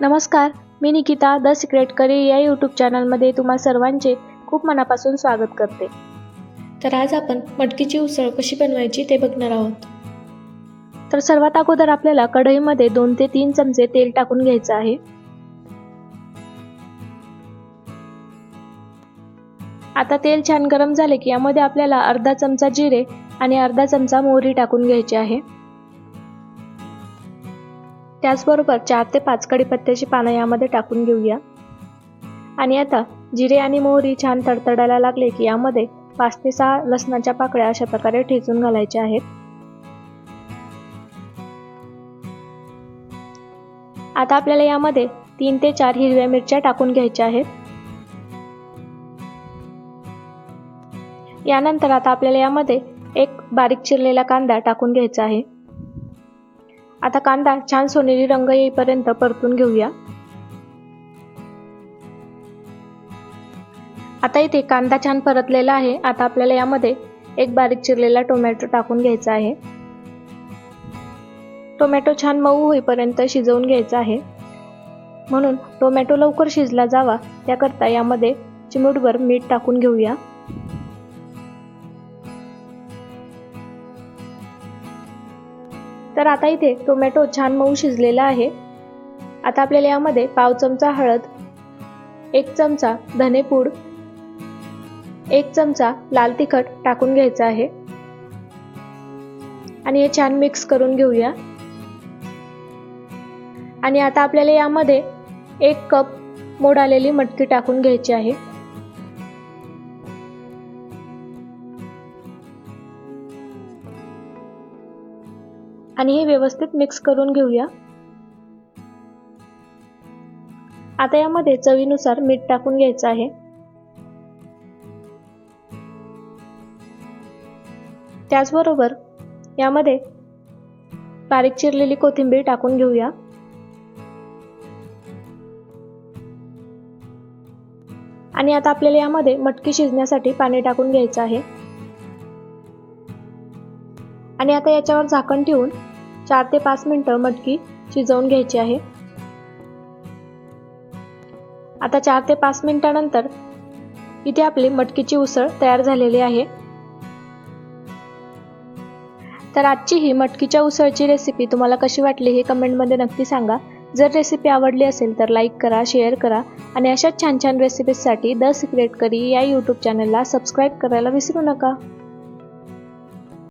नमस्कार मी Nikita the secret curry या यूट्यूब चॅनलमध्ये तुम्हा सर्वांचे खूप मनापासून स्वागत करते. तर आज आपण मटकीची उसळ कशी बनवायची ते बघणार आहोत. तर सर्वात अगोदर आपल्याला कढईमध्ये दोन ते तीन चमचे तेल टाकून घ्यायचं आहे. आता तेल छान गरम झाले की यामध्ये आपल्याला अर्धा चमचा जिरे आणि अर्धा चमचा मोहरी टाकून घ्यायची आहे. त्याचबरोबर चार ते पाच कडीपत्त्याची पानं यामध्ये टाकून घेऊया. आणि आता जिरे आणि मोहरी छान तडतडायला लागले की यामध्ये पाच ते सहा लसणाच्या पाकळ्या अशा प्रकारे ठेचून घालायच्या आहेत. आता आपल्याला यामध्ये तीन ते चार हिरव्या मिरच्या टाकून घ्यायच्या आहेत. यानंतर आता आपल्याला यामध्ये एक बारीक चिरलेला कांदा टाकून घ्यायचा आहे. आता कांदा छान सोनेरी रंग येईपर्यंत परतून घेऊया. आता इथे कांदा छान परतलेला आहे. आता आपल्याला यामध्ये एक बारीक चिरलेला टोमॅटो टाकून घ्यायचा आहे. टोमॅटो छान मऊ होईपर्यंत शिजवून घ्यायचा आहे. म्हणून टोमॅटो लवकर शिजला जावा. त्याकरता यामध्ये चिमूटभर मीठ टाकून घेऊया. तर आता इथे टोमॅटो छान मऊ शिजलेला आहे. आता आपल्याला यामध्ये पाव चमचा हळद एक चमचा धनेपूड एक चमचा लाल तिखट टाकून घ्यायचा आहे. आणि हे छान मिक्स करून घेऊया. आणि आता आपल्याला यामध्ये एक कप मोड आलेली मटकी टाकून घ्यायची आहे. आणि हे व्यवस्थित मिक्स करून घेऊया. आता यामध्ये चवीनुसार मीठ टाकून घ्यायचं आहे. त्याचबरोबर यामध्ये बारीक चिरलेली कोथिंबीर टाकून घेऊया. आणि आता आपल्याला यामध्ये मटकी शिजण्यासाठी पाणी टाकून घ्यायचं आहे. आणि आता याच्यावर झाकण ठेवून चार ते पाच मिनटं मटकी शिजवून घ्यायची आहे. आता चार ते पाच मिनटानंतर इथे आपली मटकीची उसळ तयार झालेली आहे. तर आजची ही मटकीच्या उसळची रेसिपी तुम्हाला कशी वाटली हे कमेंटमध्ये नक्की सांगा. जर रेसिपी आवडली असेल तर लाईक करा शेअर करा आणि अशाच छान छान रेसिपीजसाठी द सिक्रेट करी या यूट्यूब चॅनलला सबस्क्राईब करायला विसरू नका.